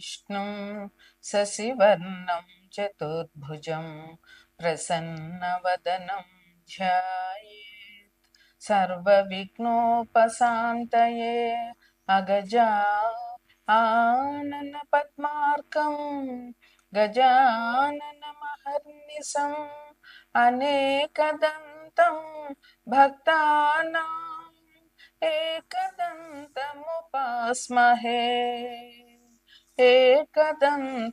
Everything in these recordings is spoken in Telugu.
विष्णुं शशिवर्णं चतुर्भुजं प्रसन्नवदनं ध्यायेत्। सर्वविघ्नोपशान्तये अगजा आननपद्मार्कं गजाननमहर्निशम् अनेकदन्तं भक्तानाम् एकदन्तमुपास्महे। ఏకదంతముపాస్మహే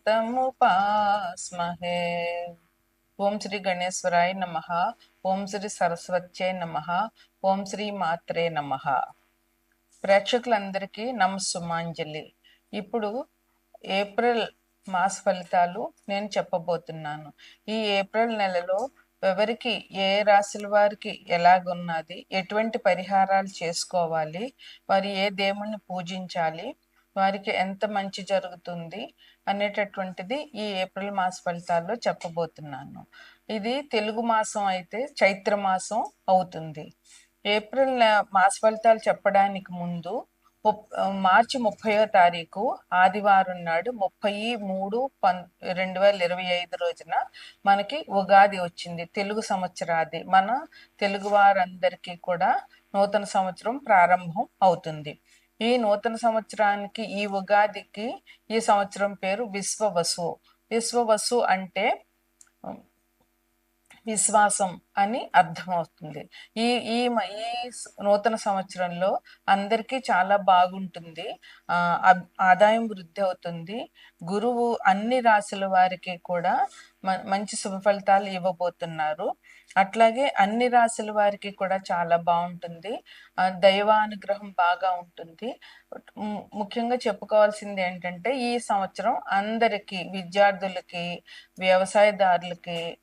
ఓం శ్రీ గణేశ్వరాయ నమ. ఓం శ్రీ సరస్వత్యే నమ. ఓం శ్రీ మాత్రే నమ. ప్రేక్షకులందరికీ నమస్సుమాంజలి. ఇప్పుడు ఏప్రిల్ మాస ఫలితాలు నేను చెప్పబోతున్నాను. ఈ ఏప్రిల్ నెలలో ఎవరికి ఏ రాశుల వారికి ఎలాగున్నది ఎటువంటి పరిహారాలు చేసుకోవాలి వారు ఏ దేవుణ్ణి పూజించాలి వారికి ఎంత మంచి జరుగుతుంది అనేటటువంటిది ఈ ఏప్రిల్ మాస ఫలితాల్లో చెప్పబోతున్నాను. ఇది తెలుగు మాసం అయితే చైత్ర మాసం అవుతుంది. ఏప్రిల్ మాస ఫలితాలు చెప్పడానికి ముందు ముప్- మార్చి ముప్పయో తారీఖు ఆదివారం నాడు ముప్పై మూడు పన్ రెండు వేల ఇరవై ఐదు రోజున మనకి ఉగాది వచ్చింది. తెలుగు సంవత్సరాది. మన తెలుగు వారందరికీ కూడా నూతన సంవత్సరం ప్రారంభం అవుతుంది. ఈ నూతన సంవత్సరానికి ఈ ఉగాదికి ఈ సంవత్సరం పేరు విశ్వవసు. విశ్వవసు అంటే విశ్వాసం అని అర్థమవుతుంది. ఈ ఈ ఈ నూతన సంవత్సరంలో అందరికీ చాలా బాగుంటుంది. ఆదాయం వృద్ధి అవుతుంది. గురువు అన్ని రాశుల వారికి కూడా మ- మంచి శుభ ఫలితాలు ఇవ్వబోతున్నారు. అట్లాగే అన్ని రాశుల వారికి కూడా చాలా బాగుంటుంది. దైవానుగ్రహం బాగా ఉంటుంది. ము- ముఖ్యంగా చెప్పుకోవాల్సింది ఏంటంటే ఈ సంవత్సరం అందరికీ విద్యార్థులకి వ్యవసాయదారులకి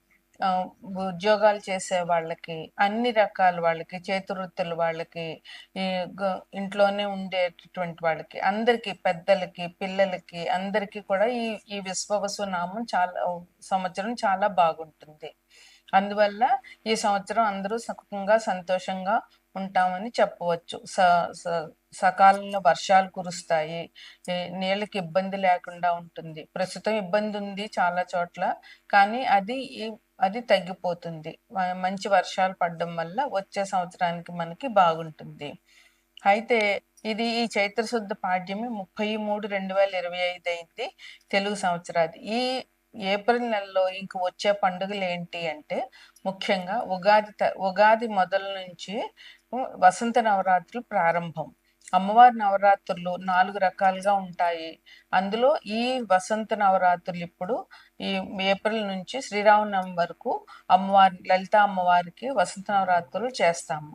ఉద్యోగాలు చేసే వాళ్ళకి అన్ని రకాల వాళ్ళకి చేతివృత్తుల వాళ్ళకి ఈ ఇంట్లోనే ఉండేటటువంటి వాళ్ళకి అందరికి పెద్దలకి పిల్లలకి అందరికీ కూడా ఈ ఈ విశ్వవసు నామం చాలా సంవత్సరం చాలా బాగుంటుంది. అందువల్ల ఈ సంవత్సరం అందరూ సుఖంగా సంతోషంగా ఉంటామని చెప్పవచ్చు. స స- సకాలంలో వర్షాలు కురుస్తాయి నీళ్ళకి ఇబ్బంది లేకుండా ఉంటుంది. ప్రస్తుతం ఇబ్బంది ఉంది చాలా చోట్ల కానీ అది ఈ- అది తగ్గిపోతుంది. మంచి వర్షాలు పడడం వల్ల వచ్చే సంవత్సరానికి మనకి బాగుంటుంది. అయితే ఇది ఈ చైత్రశుద్ధ పాడ్యమి ముప్పై మూడు రెండు వేల ఇరవై ఐదు అయింది తెలుగు సంవత్సరాది. ఈ ఏప్రిల్ నెలలో ఇంక వచ్చే పండుగలు ఏంటి అంటే ముఖ్యంగా ఉగాది త- ఉగాది మొదల నుంచి వసంత నవరాత్రులు ప్రారంభం. అమ్మవారి నవరాత్రులు నాలుగు రకాలుగా ఉంటాయి. అందులో ఈ వసంత నవరాత్రులు ఇప్పుడు ఈ ఏప్రిల్ నుంచి శ్రీరామనవమి వరకు అమ్మవారి లలిత అమ్మవారికి వసంత నవరాత్రులు చేస్తాము.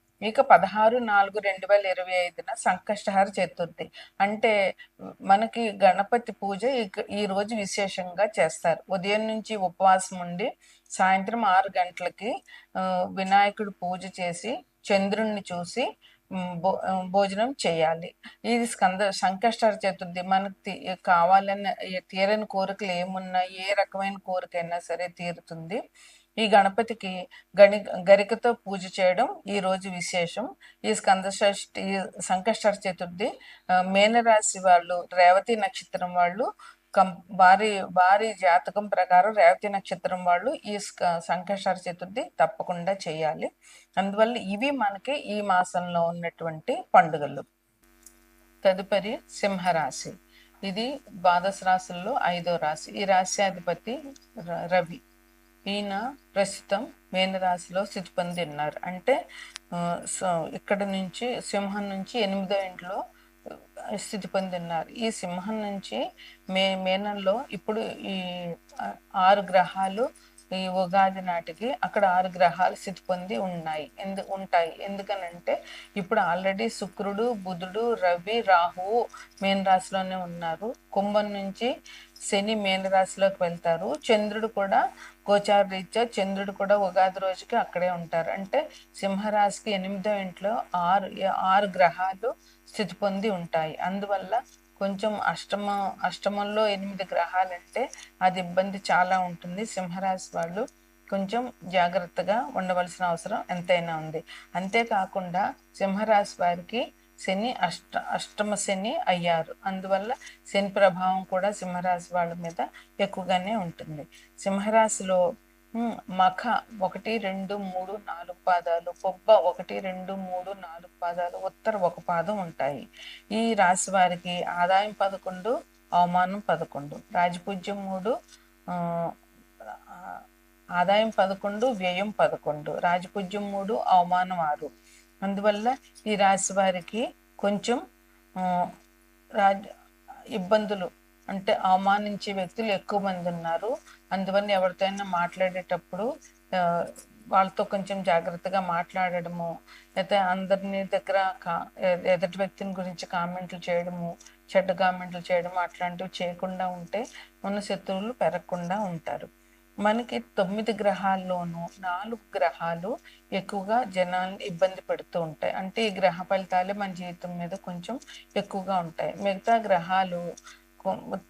ఇక పదహారు నాలుగు రెండు వేల ఇరవై ఐదున సంకష్టహార చతుర్థి అంటే మనకి గణపతి పూజ ఈ రోజు విశేషంగా చేస్తారు. ఉదయం నుంచి ఉపవాసం ఉండి సాయంత్రం ఆరు గంటలకి వినాయకుడు పూజ చేసి చంద్రుణ్ణి చూసి భో భోజనం చేయాలి. ఇది స్కంద సంకష్టార చతుర్థి మనకు తీ- కావాలన్న తీరని కోరికలు ఏమున్నా ఏ రకమైన కోరికైనా సరే తీరుతుంది. ఈ గణపతికి గణి గరికతో పూజ చేయడం ఈ రోజు విశేషం. ఈ స్కందషష్ఠి సంకష్టర ఈ సంకష్టార చతుర్థి మేనరాశి వాళ్ళు రేవతి నక్షత్రం వాళ్ళు కం వారి వారి జాతకం ప్రకారం రేవతి నక్షత్రం వాళ్ళు ఈ స్క- సంకష్టార చతుర్థి తప్పకుండా చేయాలి. అందువల్ల ఇవి మనకి ఈ మాసంలో ఉన్నటువంటి పండుగలు. తదుపరి సింహరాశి. ఇది ద్వాదశ రాశుల్లో ఐదో రాశి. ఈ రాశ్యాధిపతి ర- రవి. ఈయన ప్రస్తుతం మేనరాశిలో స్థితి పొందిన్నారు అంటే సో ఇక్కడ నుంచి సింహం నుంచి ఎనిమిదో ఇంట్లో స్థితి పొందిన్నారు ఈ సింహం నుంచి మే మేనంలో ఇప్పుడు ఈ ఆరు గ్రహాలు ఈ ఉగాది నాటికి అక్కడ ఆరు గ్రహాలు స్థితి పొంది ఉన్నాయి. ఎందు ఉంటాయి. ఎందుకనంటే ఇప్పుడు ఆల్రెడీ శుక్రుడు బుధుడు రవి రాహువు మేన రాశిలోనే ఉన్నారు. కుంభం నుంచి శని మేన రాశిలోకి వెళ్తారు. చంద్రుడు కూడా గోచార రీత్యా చంద్రుడు కూడా ఉగాది రోజుకి అక్కడే ఉంటారు. అంటే సింహరాశికి ఎనిమిదో ఇంట్లో ఆరు ఆరు గ్రహాలు స్థితి పొంది ఉంటాయి. అందువల్ల కొంచెం అష్టమ అష్టమంలో ఎనిమిది గ్రహాలంటే అది ఇబ్బంది చాలా ఉంటుంది. సింహరాశి వాళ్ళు కొంచెం జాగ్రత్తగా ఉండవలసిన అవసరం ఎంతైనా ఉంది. అంతేకాకుండా సింహరాశి వారికి శని అష్ట అష్టమ శని అయ్యారు. అందువల్ల శని ప్రభావం కూడా సింహరాశి వాళ్ళ మీద ఎక్కువగానే ఉంటుంది. సింహరాశిలో మఖ ఒకటి రెండు మూడు నాలుగు పాదాలు పొబ్బ ఒకటి రెండు మూడు నాలుగు పాదాలు ఉత్తర ఒక పాదం ఉంటాయి. ఈ రాశి వారికి ఆదాయం పదకొండు అవమానం పదకొండు. రాజపూజ్యం మూడు ఆదాయం పదకొండు వ్యయం పదకొండు. రాజపూజ్యం మూడు అవమానం ఆరు. అందువల్ల ఈ రాశి వారికి కొంచెం రాజ్ ఇబ్బందులు అంటే అవమానించే వ్యక్తులు ఎక్కువ మంది ఉన్నారు. అందువల్ల ఎవరితో అయినా మాట్లాడేటప్పుడు వాళ్ళతో కొంచెం జాగ్రత్తగా మాట్లాడడము లేకపోతే అందరిని దగ్గర కా ఎదుటి వ్యక్తిని గురించి కామెంట్లు చేయడము చెడ్డ కామెంట్లు చేయడము అట్లాంటివి చేయకుండా ఉంటే మన శత్రువులు పెరగకుండా ఉంటారు. మనకి తొమ్మిది గ్రహాల్లోనూ నాలుగు గ్రహాలు ఎక్కువగా జనాల్ని ఇబ్బంది పెడుతూ ఉంటాయి. అంటే ఈ గ్రహ ఫలితాలే మన జీవితం మీద కొంచెం ఎక్కువగా ఉంటాయి. మిగతా గ్రహాలు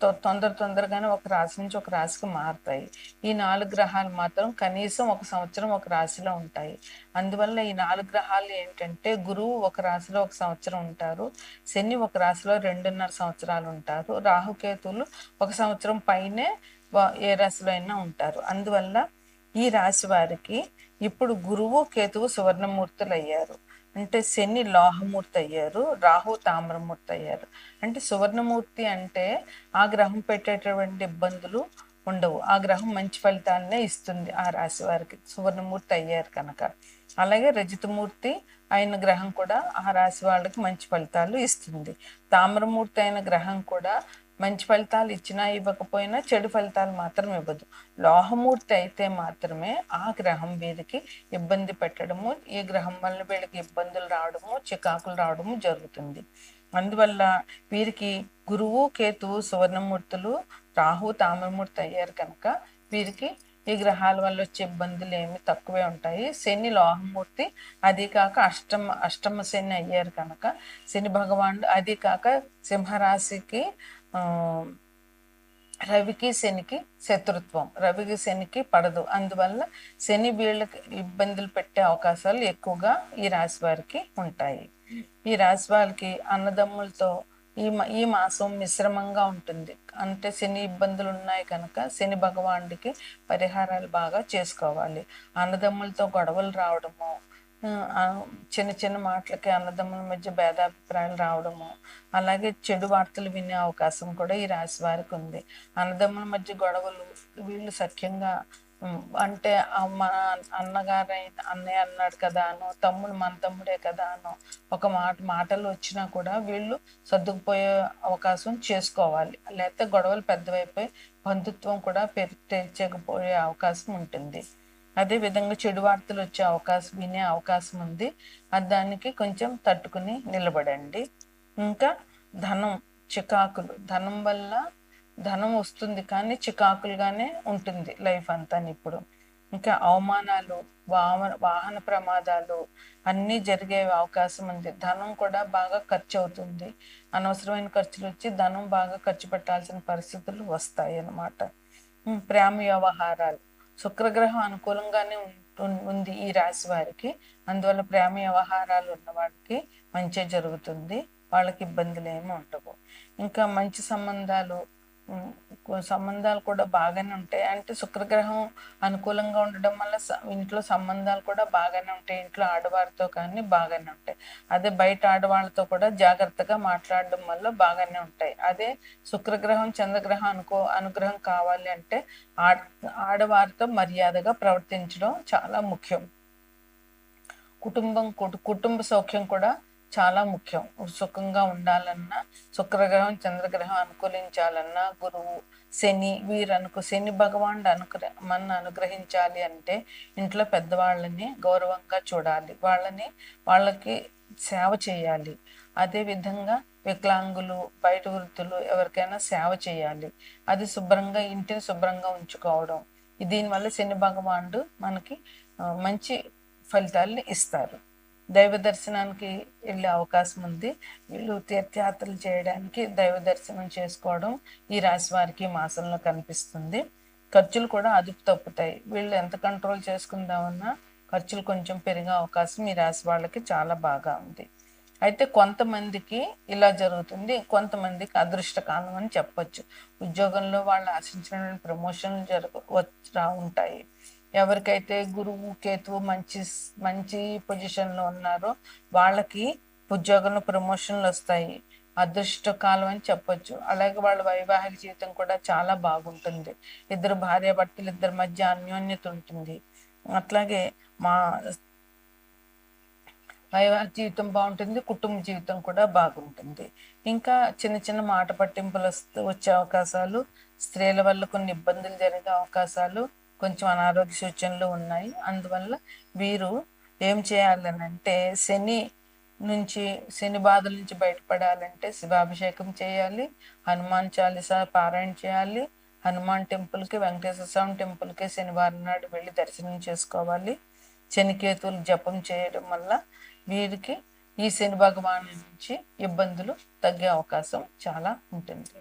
తొందర తొందరగానే ఒక రాశి నుంచి ఒక రాశికి మారుతాయి. ఈ నాలుగు గ్రహాలు మాత్రం కనీసం ఒక సంవత్సరం ఒక రాశిలో ఉంటాయి. అందువల్ల ఈ నాలుగు గ్రహాలు ఏంటంటే గురువు ఒక రాశిలో ఒక సంవత్సరం ఉంటారు. శని ఒక రాశిలో రెండున్నర సంవత్సరాలు ఉంటారు. రాహుకేతులు ఒక సంవత్సరం పైనే ఏ రాశిలో అయినా ఉంటారు. అందువల్ల ఈ రాశి వారికి ఇప్పుడు గురువు కేతువు సువర్ణమూర్తులు అయ్యారు అంటే శని లోహమూర్తి అయ్యారు రాహు తామ్రమూర్తి అయ్యారు. అంటే సువర్ణమూర్తి అంటే ఆ గ్రహం పెట్టేటటువంటి ఇబ్బందులు ఉండవు. ఆ గ్రహం మంచి ఫలితాలనే ఇస్తుంది ఆ రాశి వారికి. సువర్ణమూర్తి అయ్యారు కనుక. అలాగే రజితమూర్తి అయిన గ్రహం కూడా ఆ రాశి వాళ్ళకి మంచి ఫలితాలు ఇస్తుంది. తామ్రమూర్తి అయిన గ్రహం కూడా మంచి ఫలితాలు ఇచ్చినా ఇవ్వకపోయినా చెడు ఫలితాలు మాత్రం ఇవ్వదు. లోహమూర్తి అయితే మాత్రమే ఆ గ్రహం వీరికి ఇబ్బంది పెట్టడము ఈ గ్రహం వల్ల వీళ్ళకి ఇబ్బందులు రావడము చికాకులు రావడము జరుగుతుంది. అందువల్ల వీరికి గురువు కేతు సువర్ణమూర్తులు రాహు తామరమూర్తి అయ్యారు కనుక వీరికి ఈ గ్రహాల వల్ల వచ్చే ఇబ్బందులు ఏమి తక్కువే ఉంటాయి. శని లోహమూర్తి అది కాక అష్టమ అష్టమ శని అయ్యారు కనుక శని భగవానుడు అది కాక సింహరాశికి రవికి శనికి శత్రుత్వం. రవికి శనికి పడదు. అందువల్ల శని వీళ్ళకి ఇబ్బందులు పెట్టే అవకాశాలు ఎక్కువగా ఈ రాశి వారికి ఉంటాయి. ఈ రాశి వారికి అన్నదమ్ములతో ఈ ఈ మాసం మిశ్రమంగా ఉంటుంది. అంటే శని ఇబ్బందులు ఉన్నాయి కనుక శని భగవానుడికి పరిహారాలు బాగా చేసుకోవాలి. అన్నదమ్ములతో గొడవలు రావడము చిన్న చిన్న మాటలకి అన్నదమ్ముల మధ్య భేదాభిప్రాయాలు రావడము అలాగే చెడు వార్తలు వినే అవకాశం కూడా ఈ రాశి వారికి ఉంది. అన్నదమ్ముల మధ్య గొడవలు వీళ్ళు సఖ్యంగా అంటే మా మన అన్నగారు అన్నయ్య అన్నాడు కదా అను తమ్ముడు మన తమ్ముడే కదా అను ఒక మాట మాటలు వచ్చినా కూడా వీళ్ళు సర్దుకుపోయే అవకాశం చేసుకోవాలి. లేకపోతే గొడవలు పెద్దవైపోయి బంధుత్వం కూడా పెరి తెచ్చకపోయే అవకాశం ఉంటుంది. అదే విధంగా చెడు వార్తలు వచ్చే అవకాశం వినే అవకాశం ఉంది. అది దానికి కొంచెం తట్టుకుని నిలబడండి. ఇంకా ధనం చికాకులు. ధనం వల్ల ధనం వస్తుంది కానీ చికాకులుగానే ఉంటుంది లైఫ్ అంతా ఇప్పుడు. ఇంకా అవమానాలు వాహన వాహన ప్రమాదాలు అన్నీ జరిగే అవకాశం ఉంది. ధనం కూడా బాగా ఖర్చు అవుతుంది. అనవసరమైన ఖర్చులు వచ్చి ధనం బాగా ఖర్చు పెట్టాల్సిన పరిస్థితులు వస్తాయి అన్నమాట ప్రేమ వ్యవహారాలు. శుక్రగ్రహం అనుకూలంగానే ఉంది ఈ రాశి వారికి. అందువల్ల ప్రేమ వ్యవహారాలు ఉన్న వారికి మంచి జరుగుతుంది. వాళ్ళకి ఇబ్బందులు ఏమి ఉండవు. ఇంకా మంచి సంబంధాలు సంబంధాలు కూడా బాగానే ఉంటాయి. అంటే శుక్రగ్రహం అనుకూలంగా ఉండడం వల్ల స- ఇంట్లో సంబంధాలు కూడా బాగానే ఉంటాయి. ఇంట్లో ఆడవారితో కానీ బాగానే ఉంటాయి. అదే బయట ఆడవాళ్ళతో కూడా జాగ్రత్తగా మాట్లాడడం వల్ల బాగానే ఉంటాయి. అదే శుక్రగ్రహం చంద్రగ్రహం అనుకో అనుగ్రహం కావాలి అంటే ఆడ ఆడవారితో మర్యాదగా ప్రవర్తించడం చాలా ముఖ్యం. కుటుంబం కుటు- కుటుంబ సౌఖ్యం కూడా చాలా ముఖ్యం. సుఖంగా ఉండాలన్నా శుక్రగ్రహం చంద్రగ్రహం అనుకూలించాలన్నా గురువు శని వీరనుకు శని భగవానుడు అనుగ్ర మన అనుగ్రహించాలి అంటే ఇంట్లో పెద్దవాళ్ళని గౌరవంగా చూడాలి. వాళ్ళని వాళ్ళకి సేవ చేయాలి. అదే విధంగా వికలాంగులు బయట వృత్తులు ఎవరికైనా సేవ చేయాలి. అది శుభ్రంగా ఇంటిని శుభ్రంగా ఉంచుకోవడం. దీనివల్ల శని భగవానుడు మనకి మంచి ఫలితాలను ఇస్తారు. దైవ దర్శనానికి వెళ్ళే అవకాశం ఉంది. వీళ్ళు తీర్థయాత్రలు చేయడానికి దైవ దర్శనం చేసుకోవడం ఈ రాశి వారికి మాసంలో కనిపిస్తుంది. ఖర్చులు కూడా అదుపు తప్పుతాయి. వీళ్ళు ఎంత కంట్రోల్ చేసుకుందామన్నా ఖర్చులు కొంచెం పెరిగే అవకాశం ఈ రాశి వాళ్ళకి చాలా బాగా ఉంది. అయితే కొంతమందికి ఇలా జరుగుతుంది. కొంతమందికి అదృష్టకాలం అని చెప్పొచ్చు. ఉద్యోగంలో వాళ్ళు ఆశించిన ప్రమోషన్లు జరుగు వచ్చి రా ఉంటాయి. ఎవరికైతే గురువు కేతువు మంచి మంచి పొజిషన్లో ఉన్నారో వాళ్ళకి ఉద్యోగంలో ప్రమోషన్లు వస్తాయి. అదృష్ట కాలం అని చెప్పొచ్చు. అలాగే వాళ్ళ వైవాహిక జీవితం కూడా చాలా బాగుంటుంది. ఇద్దరు భార్య భర్తలు ఇద్దరి మధ్య అన్యోన్యత ఉంటుంది. అట్లాగే మా వైవాహిక జీవితం బాగుంటుంది కుటుంబ జీవితం కూడా బాగుంటుంది. ఇంకా చిన్న చిన్న మాట పట్టింపులు వస్తూ వచ్చే అవకాశాలు స్త్రీల వల్ల కొన్ని ఇబ్బందులు జరిగే అవకాశాలు కొంచెం అనారోగ్య సూచనలు ఉన్నాయి. అందువల్ల వీరు ఏం చేయాలని అంటే శని నుంచి శని బాధల నుంచి బయటపడాలంటే శివాభిషేకం చేయాలి హనుమాన్ చాలీసా పారాయణ చేయాలి హనుమాన్ టెంపుల్కి వెంకటేశ్వర స్వామి టెంపుల్కి శనివారం నాడు వెళ్ళి దర్శనం చేసుకోవాలి. శనికేతువులు జపం చేయడం వల్ల వీరికి ఈ శని భగవాను నుంచి ఇబ్బందులు తగ్గే అవకాశం చాలా ఉంటుంది.